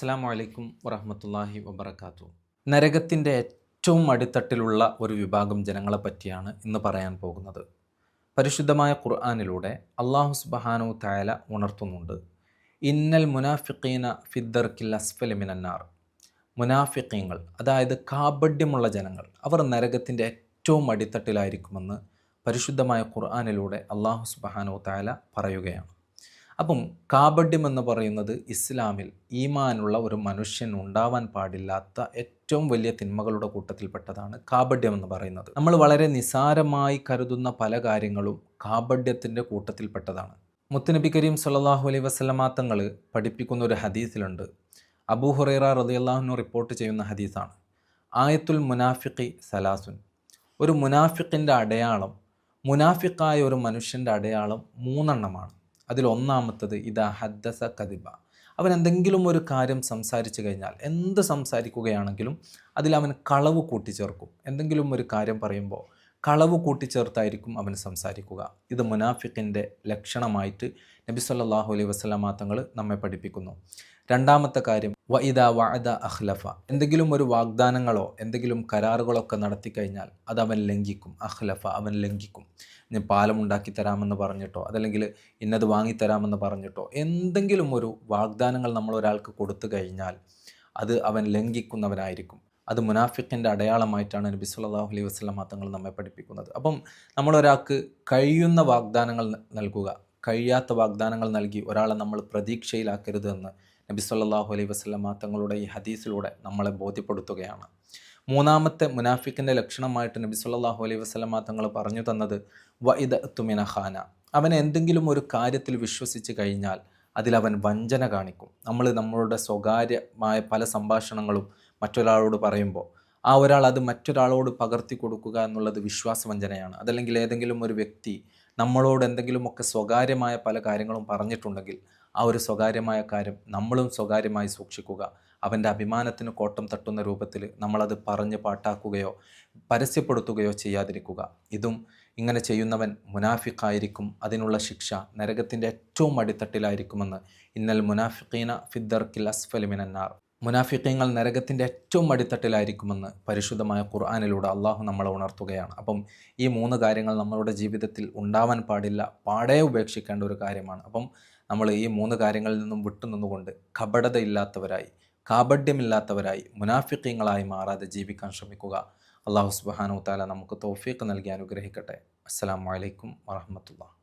അസ്സാം വലൈക്കും വറഹമത്തല്ലാഹി വബർക്കാത്തു നരകത്തിന്റെ ഏറ്റവും അടിത്തട്ടിലുള്ള ഒരു വിഭാഗം ജനങ്ങളെ പറ്റിയാണ് ഇന്ന് പറയാൻ പോകുന്നത്. പരിശുദ്ധമായ ഖുർആാനിലൂടെ അള്ളാഹു സുബഹാനു തായാല ഉണർത്തുന്നുണ്ട്. ഇന്നൽ മുനാഫിഖീന ഫിദ്ദർക്കിൽ അസ്ഫലി മിനന്നാർ. മുനാഫിഖീങ്ങൾ അതായത് കാപഡ്യമുള്ള ജനങ്ങൾ അവർ നരകത്തിന്റെ ഏറ്റവും അടിത്തട്ടിലായിരിക്കുമെന്ന് പരിശുദ്ധമായ ഖുർആാനിലൂടെ അള്ളാഹു സുബഹാനു തായാല പറയുകയാണ്. അപ്പം കാപഡ്യം എന്ന് പറയുന്നത് ഇസ്ലാമിൽ ഈമാനുള്ള ഒരു മനുഷ്യൻ ഉണ്ടാവാൻ പാടില്ലാത്ത ഏറ്റവും വലിയ തിന്മകളുടെ കൂട്ടത്തിൽപ്പെട്ടതാണ് കാപഡ്യം എന്ന് പറയുന്നത്. നമ്മൾ വളരെ നിസാരമായി കരുതുന്ന പല കാര്യങ്ങളും കാപഡ്യത്തിന്റെ കൂട്ടത്തിൽപ്പെട്ടതാണ്. മുത്തുനബി കരീം സല്ലാഹു അലൈ വസ്ലമാത്തങ്ങൾ പഠിപ്പിക്കുന്ന ഒരു ഹദീസിലുണ്ട്. അബൂ ഹുറൈറ റളിയല്ലാഹുനു റിപ്പോർട്ട് ചെയ്യുന്ന ഹദീസാണ്. ആയത്തുൽ മുനാഫിഖി സലാസുൻ. ഒരു മുനാഫിഖിന്റെ അടയാളം മുനാഫിക്കായ ഒരു മനുഷ്യന്റെ അടയാളം മൂന്നെണ്ണമാണ്. അതിൽ ഒന്നാമത്തത് ഇതാ ഹദ്ദസ കദിബ. അവൻ എന്തെങ്കിലും ഒരു കാര്യം സംസാരിച്ചു കഴിഞ്ഞാൽ എന്ത് സംസാരിക്കുകയാണെങ്കിലും അതിൽ അവൻ കളവ് കൂട്ടിച്ചേർക്കും. എന്തെങ്കിലും ഒരു കാര്യം പറയുമ്പോൾ കളവ് കൂട്ടിച്ചേർത്തായിരിക്കും അവൻ സംസാരിക്കുക. ഇത് മുനാഫിക്കിന്റെ ലക്ഷണമായിട്ട് നബി സല്ലാഹു അലൈഹി വസ്ലാമാ തങ്ങൾ നമ്മെ പഠിപ്പിക്കുന്നു. രണ്ടാമത്തെ കാര്യം വ ഇദ വഅദ അഹ്ലഫ എന്തെങ്കിലും ഒരു വാഗ്ദാനങ്ങളോ എന്തെങ്കിലും കരാറുകളോ ഒക്കെ നടത്തി കഴിഞ്ഞാൽ അത് അവൻ ലംഘിക്കും. അഹ്ലഫ അവൻ ലംഘിക്കും. ഞാൻ പാലം ഉണ്ടാക്കി തരാമെന്ന് പറഞ്ഞിട്ടോ അതല്ലെങ്കിൽ ഇന്നത് വാങ്ങിത്തരാമെന്ന് പറഞ്ഞിട്ടോ എന്തെങ്കിലും ഒരു വാഗ്ദാനങ്ങൾ നമ്മൾ ഒരാൾക്ക് കൊടുത്തു കഴിഞ്ഞാൽ അത് അവൻ ലംഘിക്കുന്നവനായിരിക്കും. അത് മുനാഫിക്കിന്റെ അടയാളമായിട്ടാണ് നബി സല്ലല്ലാഹു അലൈഹി വസ്ലം തങ്ങൾ നമ്മെ പഠിപ്പിക്കുന്നത്. അപ്പം നമ്മളൊരാൾക്ക് കഴിയുന്ന വാഗ്ദാനങ്ങൾ നൽകുക കഴിയാത്ത വാഗ്ദാനങ്ങൾ നൽകി ഒരാളെ നമ്മൾ പ്രതീക്ഷയിലാക്കരുത് എന്ന് നബി സല്ലല്ലാഹു അലൈഹി വസ്ലം തങ്ങളുടെ ഈ ഹദീസിലൂടെ നമ്മളെ ബോധ്യപ്പെടുത്തുകയാണ്. മൂന്നാമത്തെ മുനാഫിക്കിന്റെ ലക്ഷണമായിട്ട് നബി സല്ലല്ലാഹു അലൈഹി വസ്ലം തങ്ങൾ പറഞ്ഞു തന്നത് വഇദ തുമിന ഖാന. അവൻ എന്തെങ്കിലും ഒരു കാര്യത്തിൽ വിശ്വസിച്ച് കഴിഞ്ഞാൽ അതിലവൻ വഞ്ചന കാണിക്കും. നമ്മൾ നമ്മളുടെ സ്വകാര്യമായ പല സംഭാഷണങ്ങളും മറ്റൊരാളോട് പറയുമ്പോൾ ആ ഒരാൾ അത് മറ്റൊരാളോട് പകർത്തി കൊടുക്കുക എന്നുള്ളത് വിശ്വാസവഞ്ചനയാണ്. അതല്ലെങ്കിൽ ഏതെങ്കിലും ഒരു വ്യക്തി നമ്മളോട് എന്തെങ്കിലുമൊക്കെ സ്വകാര്യമായ പല കാര്യങ്ങളും പറഞ്ഞിട്ടുണ്ടെങ്കിൽ ആ ഒരു സ്വകാര്യമായ കാര്യം നമ്മളും സ്വകാര്യമായി സൂക്ഷിക്കുക. അവന്റെ അഭിമാനത്തിന് കോട്ടം തട്ടുന്ന രൂപത്തിൽ നമ്മളത് പറഞ്ഞ് പാട്ടാക്കുകയോ പരസ്യപ്പെടുത്തുകയോ ചെയ്യാതിരിക്കുക. ഇതും ഇങ്ങനെ ചെയ്യുന്നവൻ മുനാഫിഖായിരിക്കും. അതിനുള്ള ശിക്ഷ നരകത്തിന്റെ ഏറ്റവും അടിത്തട്ടിലായിരിക്കുമെന്ന് ഇന്നൽ മുനാഫിഖീന ഫിദ്ദർക്കിൽ അസ്ഫലിമിനാർ മുനാഫിക്കങ്ങൾ നരകത്തിന്റെ ഏറ്റവും അടിത്തട്ടിലായിരിക്കുമെന്ന് പരിശുദ്ധമായ ഖുർആാനിലൂടെ അള്ളാഹു നമ്മളെ ഉണർത്തുകയാണ്. അപ്പം ഈ മൂന്ന് കാര്യങ്ങൾ നമ്മളുടെ ജീവിതത്തിൽ ഉണ്ടാവാൻ പാടില്ല പാടേ ഉപേക്ഷിക്കേണ്ട ഒരു കാര്യമാണ്. അപ്പം നമ്മൾ ഈ മൂന്ന് കാര്യങ്ങളിൽ നിന്നും വിട്ടുനിന്നുകൊണ്ട് കപടതയില്ലാത്തവരായി കാപഡ്യമില്ലാത്തവരായി മുനാഫിക്കങ്ങളായി മാറാതെ ജീവിക്കാൻ ശ്രമിക്കുക. അള്ളാഹു സുബാനു താല നമുക്ക് തോഫീക്ക് നൽകി അനുഗ്രഹിക്കട്ടെ. അസ്സാം വലൈക്കും വാഹമത്തുള്ള